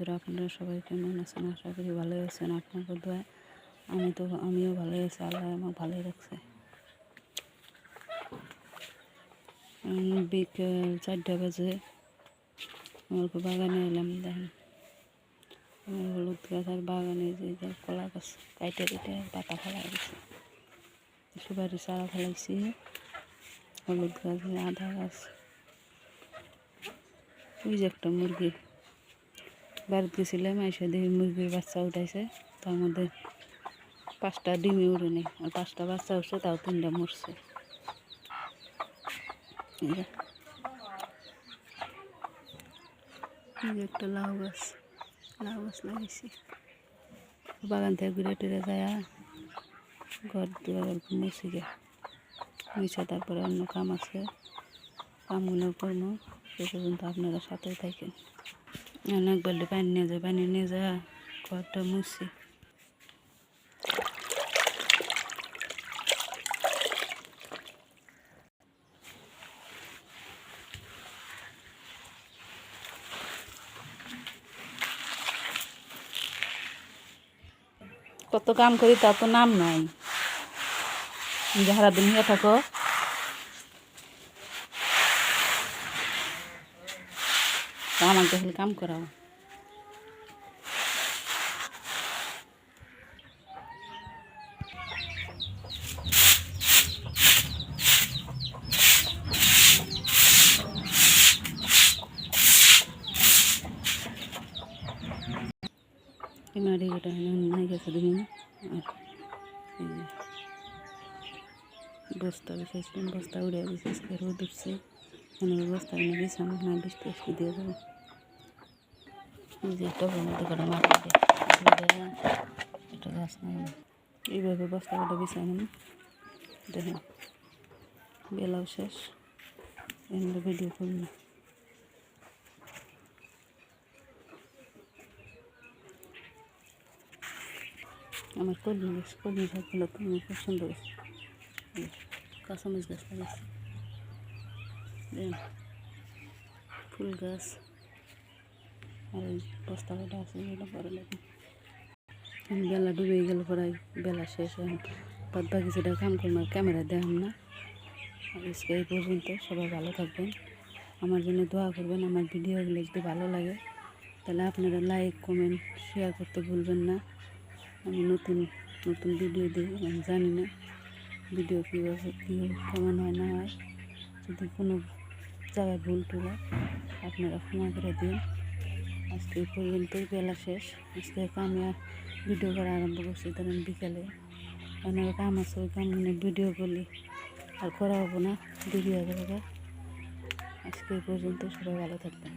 বন্ধুরা, আপনারা সবাই কেমন আছেন? আশা করি ভালো আছেন। আপনাদের দোয়া আমি তো, আমিও ভালো আছি। আল্লাহ আমাকে ভালোই রাখছে। বিকেল চারটা বাজে। অল্প বাগানে এলাম, দেখেন। আমার হলুদ গাছ আর বাগানে যে যে কলা গাছ কাইটে কেটে পাতা ফেলা গেছে সুপারি চারা ফেলাইছি। হলুদ গাছ, আদা গাছ। ওই যে একটা মুরগি। বাড়িতে গেছিলাম, এসে দেখি মুরগির বাচ্চা উঠাইছে। তার মধ্যে পাঁচটা ডিমই উড়েনি, আর পাঁচটা বাচ্চা উঠছে, তাও তিনটা মরছে। একটা লাউ গাছ লাউ গাছ লাগাইছি বাগান থেকে ঘুরে টুরে যায় ঘর দুয়ার অল্প মুছি গে মুছে তারপরে অন্য কাম আছে, কামগুলো করব, সে পর্যন্ত আপনারা সাথে থাকেন অনেক বাল্টি পানি নিয়ে যায় পানি নিয়ে যায় ঘরটা মুছি কত কাম করি তা তো নাম নাই। যাহারা দিন থাকো তা আমাকে খালি কাম করাও মারি গোটা নাই গেছে দিন আর এই যে বস্তা বিছাইছিলাম বস্তা উড়ে বিশেষ করে রোদ উঠছে মানে ওই বস্তা এনে বিছানো না বৃষ্টি আসতে দিয়ে দেবো এই যে একটা মধ্যে করে মাটি একটা গাছ নাই। এইভাবে বস্তা কটা বিছানো দেখেন বেলাও শেষ। এমনি ভিডিও করুন না। আমার কলমি গাছ, কলমি শাকগুলো তো আমার খুব সুন্দর কাঁচামরিচ গাছ লাগাইছি ফুল গাছ। আর এই বস্তা কটা আছে, এগুলো পরে লাগে বেলা ডুবে গেল পরে বেলা শেষ হয় বাদ বাকি যেটা কাম করব ক্যামেরা দেখাম না। আজকে এই পর্যন্ত, সবাই ভালো থাকবেন। আমার জন্য দোয়া করবেন, আমার ভিডিওগুলো যদি ভালো লাগে, তাহলে আপনারা লাইক কমেন্ট শেয়ার করতে ভুলবেন না। আমি নতুন নতুন ভিডিও দিই, আমি জানি না ভিডিও কীভাবে, কী, কেমন হয়, না হয়। যদি কোনো জায়গায় ভুল টুল আপনারা ক্ষমা করে দিন। আজকে এই পর্যন্তই, বেলা শেষ। আজকে কামে ভিডিও করা আরম্ভ করছি, ধরেন বিকেলে। অনেক কাম আছে, ওই কাম মানে ভিডিও করলি আর করা হব না, দেরি হবে আজকে এই পর্যন্ত সবাই ভালো থাকবেন।